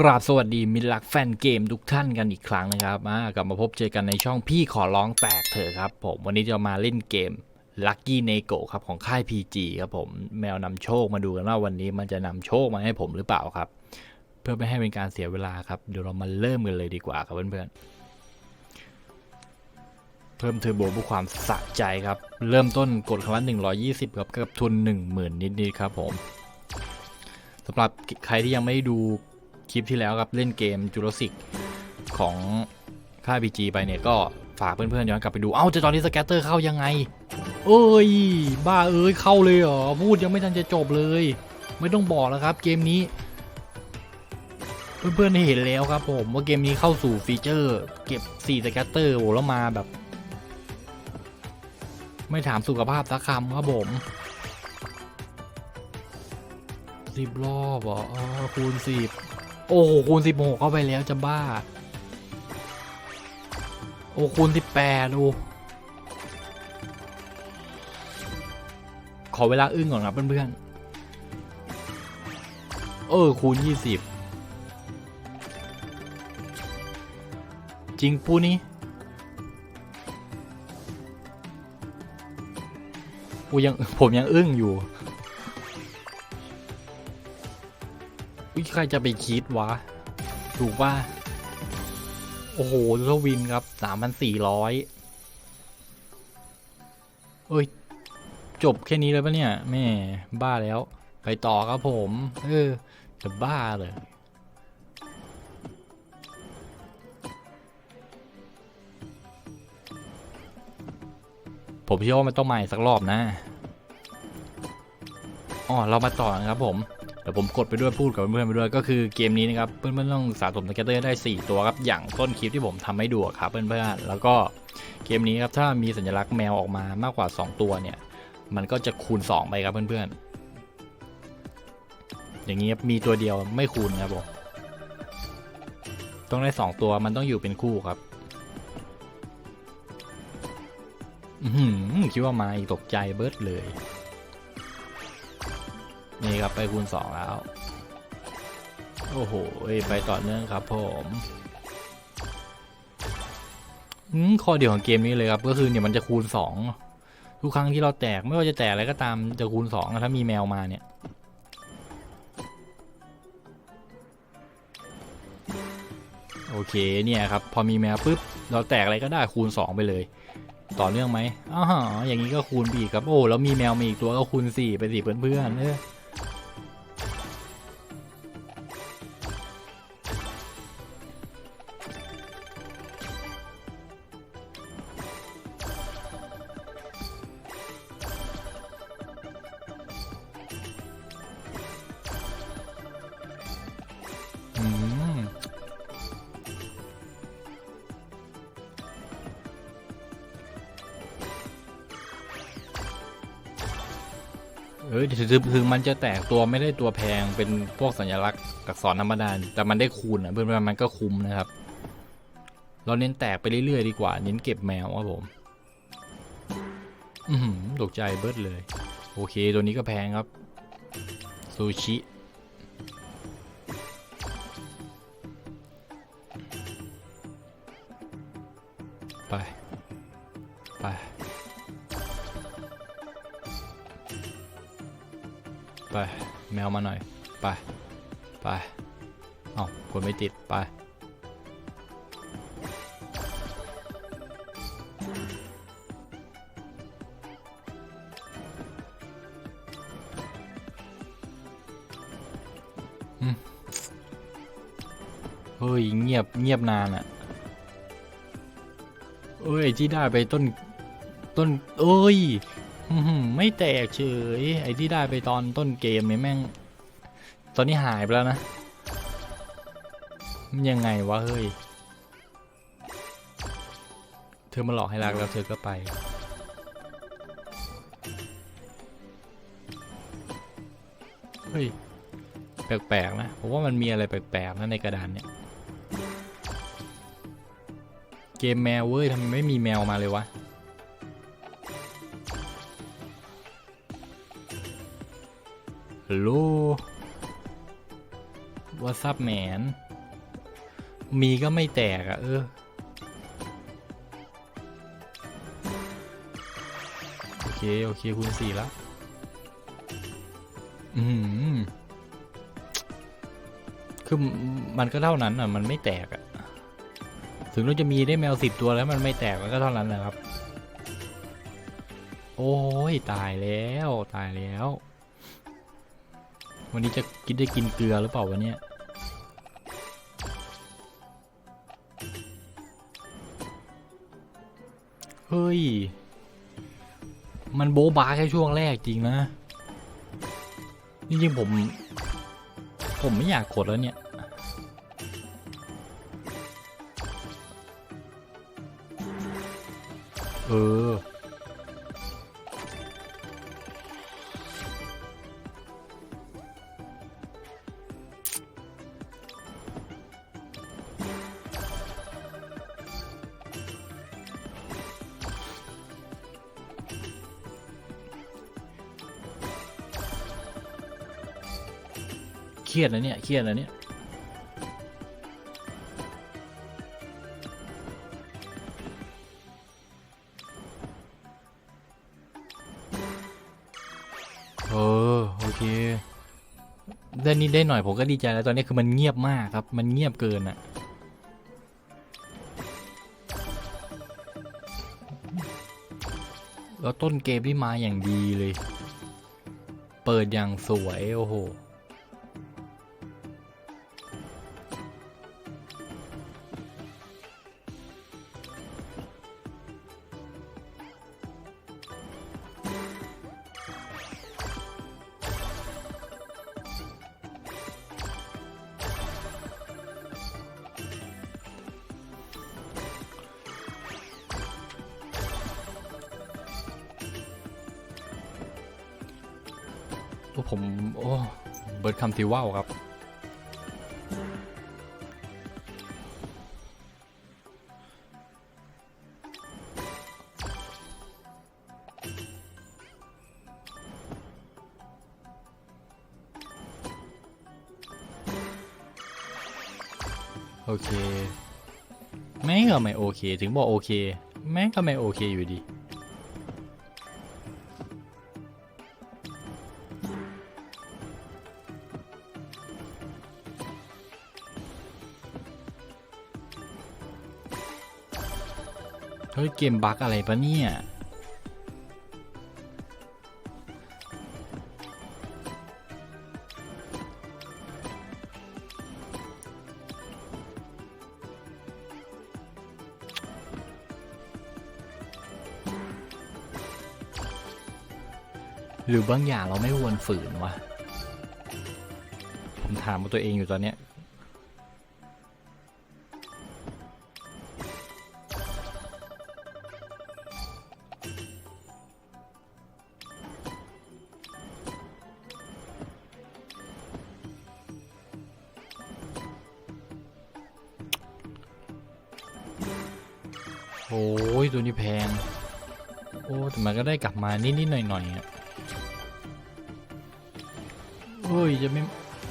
กราบสวัสดีมิตรรักแฟนเกมทุกท่านกันอีกครั้งนะครับมากลับมาพบเจอกันในช่องพี่ขอร้องแตกเถอะครับผมวันนี้จะมาเล่นเกม Lucky n e g o ครับของค่าย PG ครับผมแมวนำโชคมาดูกันว่าวันนี้มันจะนำโชคมาให้ผมหรือเปล่าครับ เพื่อไม่ให้เป็นการเสียเวลาครับเดี๋ยวเรามาเริ่มกันเลยดีกว่าครับเพื่อนๆเพิ่มเทอร์โบเพื่อความสะใจครับ เริ่มต้นกดคำว่า120ครับกับทุน 10,000 นิดๆครับผมสำหรับใครที่ยังไม่ดู คลิปที่แล้วครับเล่นเกมจูโรสิกของค่าย PG ไปเนี่ยก็ฝากเพื่อนๆย้อนกลับไปดู เอ้าจะตอนนี้สแกตเตอร์เข้ายังไง เอ้ย บ้าเอ้ยเข้าเลยเหรอ พูดยังไม่ทันจะจบเลย ไม่ต้องบอกแล้วครับ เกมนี้ เพื่อนๆเห็นแล้วครับผมว่าเกมนี้เข้าสู่ฟีเจอร์ เก็บ4สแกตเตอร์โอ้แล้วมาแบบ ไม่ถามสุขภาพสักคำครับผมสิบรอบเหรออ๋อคูณสิบ โอ้โหคูณสิบหกเข้าไปแล้วจะบ้า โอ้คูณสิบแปดโอ้ขอเวลาอึ้งก่อนครับเพื่อนๆ เออคูณยี่สิบจริงปูนี่กูยังผมยังอึ้งอยู่ อุ๊ยใครจะไปคิดวะ ถูกว่า โอ้โหทวินครับสามพันสี่ร้อยเอ้ย จบแค่นี้เลยปะเนี่ย แม่ บ้าแล้ว ไปต่อครับผม เออ จะบ้าเลยผมเชื่อว่ามันต้องมาอีกสักรอบนะ อ๋อ เรามาต่อนะครับผม เดี๋ยวผมกดไปด้วยพูดกับเพื่อนๆไปด้วยก็คือเกมนี้นะครับเพื่อนๆต้องสะสมสเก็ตเตอร์ได้ 4 ตัวครับอย่างต้นคลิปที่ผมทำให้ดูอครับเพื่อนๆแล้วก็เกมนี้ครับถ้ามีสัญลักษณ์แมวออกมามากกว่า 2 ตัวเนี่ย มันก็จะคูณ 2 ไปครับเพื่อนๆอย่างนี้ครับมีตัวเดียวไม่คูณครับผมต้องได้ 2 ตัวมันต้องอยู่เป็นคู่ครับอือหือคิดว่ามาอีกตกใจเบิร์ดเลย นี่ครับไปคูณสองแล้ว โอ้โห ไปต่อเนื่องครับผมข้อเดียวของเกมนี้เลยครับ ก็คือเนี่ยมันจะคูณสองทุกครั้งที่เราแตกไม่ว่าจะแตกอะไรก็ตามจะคูณสองถ้ามีแมวมาเนี่ยโอเคเนี่ยครับพอมีแมวปุ๊บเราแตกอะไรก็ได้คูณ 2 ไปเลย ต่อเนื่องไหมอ้าวอย่างนี้ก็คูณไปอีกครับโอ้แล้วมีแมวมาอีกตัวก็คูณ4ไปสิเพื่อนๆเออ เออถึงถึงถึงมันจะแตกตัวไม่ได้ตัวแพงเป็นพวกสัญลักษณ์อักษรธรรมดาแต่มันได้คูณอะเพื่อนๆมันก็คุ้มนะครับ เราเน้นแตกไปเรื่อยๆดีกว่า เน้นเก็บแมวครับผม อือหือตกใจเบิร์ดเลย โอเค ตัวนี้ก็แพงครับซูชิ ไป ไป ไป แมวมาหน่อย ไป ไป เอากดไม่ติด ไป เฮ้ย เงียบ เงียบนานอะ เอ้ยที่ได้ไปต้นต้นเอ้ยไม่แตกเฉย ไอ้ที่ได้ไปตอนต้นเกมเนี่ยแม่ง ตอนนี้หายไปแล้วนะ มันยังไงวะเฮ้ย เธอมาหลอกให้รักแล้วเธอก็ไป เฮ้ย แปลกๆนะ ผมว่ามันมีอะไรแปลกๆนะในกระดานเนี่ย เกมแมวเว้ยทำไมไม่มีแมวมาเลยวะ ฮัลโหล What's up man มีก็ไม่แตกอะเออ โอเค โอเคคูณสี่แล้ว อืมคือมันก็เท่านั้นอะ มันไม่แตกอะ ถึงเราจะมีได้แมวสิบตัวแล้วมันไม่แตกมันก็เท่านั้นแหละครับ โอ้ยตายแล้วตายแล้ว วันนี้จะกินได้กินเกลือหรือเปล่าวันเนี้ยเฮ้ย มันโบ๊บาแค่ช่วงแรกจริงนะ จริงๆผม ผมไม่อยากกดแล้วเนี่ย เออ เครียดนะเนี่ย เครียดนะเนี่ย เคได้นิดได้หน่อยผมก็ดีใจแล้วตอนนี้คือมันเงียบมากครับ มันเงียบเกินอะแล้วต้นเกมที่มาอย่างดีเลย เปิดอย่างสวย โอ้โห ผม โอ้ เบิร์ดคำทีว่าวครับโอเค แม่งก็ไม่โอเค ถึงบอกโอเค แม่งก็ไม่โอเคอยู่ดี เฮ้ยเกมบั๊กอะไรปะเนี่ย หรือบางอย่างเราไม่ควรฝืนวะ ผมถามตัวเองอยู่ตอนเนี้ย อ้ยตัวนี้แพง โอ้แต่มันก็ได้กลับมานิดๆหน่อยๆอะเอ้ยจะไม่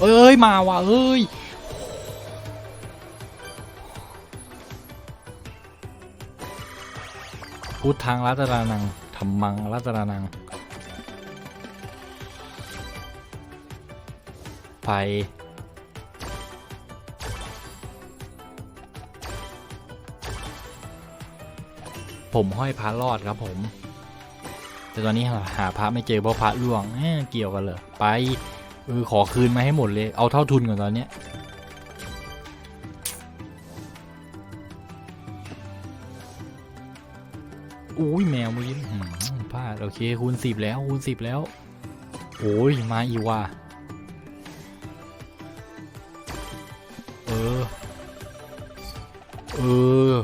เอ้ยมาว่ะเอ้ยพุทธังรัตนานังธรรมังรัตนานังไป ผมห้อยพระรอดครับผม แต่ตอนนี้หาพระไม่เจอเพราะพระล่วงเกี่ยวกันเหรอไปเออขอคืนมาให้หมดเลย เอาเท่าทุนก่อนตอนเนี้ยอุ้ยแมวเมื่อกี้อื้อหือพลาดโอเคคูณสิบแล้วคูณสิบแล้วโอ้ยมาอีกว่ะเออ เออ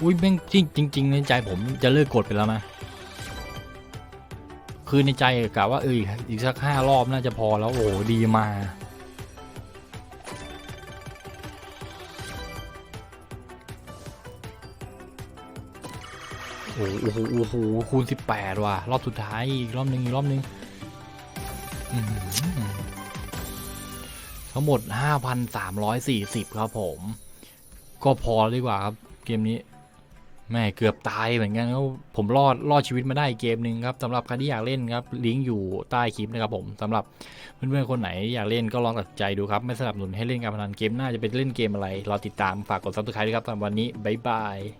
อุ้ยแม่งจริงจริงในใจผมจะเลิกกดไปแล้วนะคือในใจกะว่าเอออีกสักห้ารอบน่าจะพอแล้วโอ้ดีมาโอ้โหโอ้โหคูณสิบแปดว่ะ รอบสุดท้ายอีกรอบหนึ่งอีกรอบหนึ่งอื้อหือทั้งหมด5,340ครับผม ก็พอดีกว่าครับ เกมนี้ แม่เกือบตายเหมือนกันครับผมรอดรอดชีวิตมาได้เกมหนึ่งครับสำหรับใครที่อยากเล่นครับลิงก์อยู่ใต้คลิปนะครับผมสำหรับเพื่อนๆคนไหนอยากเล่นก็ลองตัดใจดูครับ ไม่สนับสนุนให้เล่นการพนันเกมหน้าจะเป็นเล่นเกมอะไรรอติดตามฝากกดซับสไครต์ด้วยครับสำหรับวันนี้บ๊ายบาย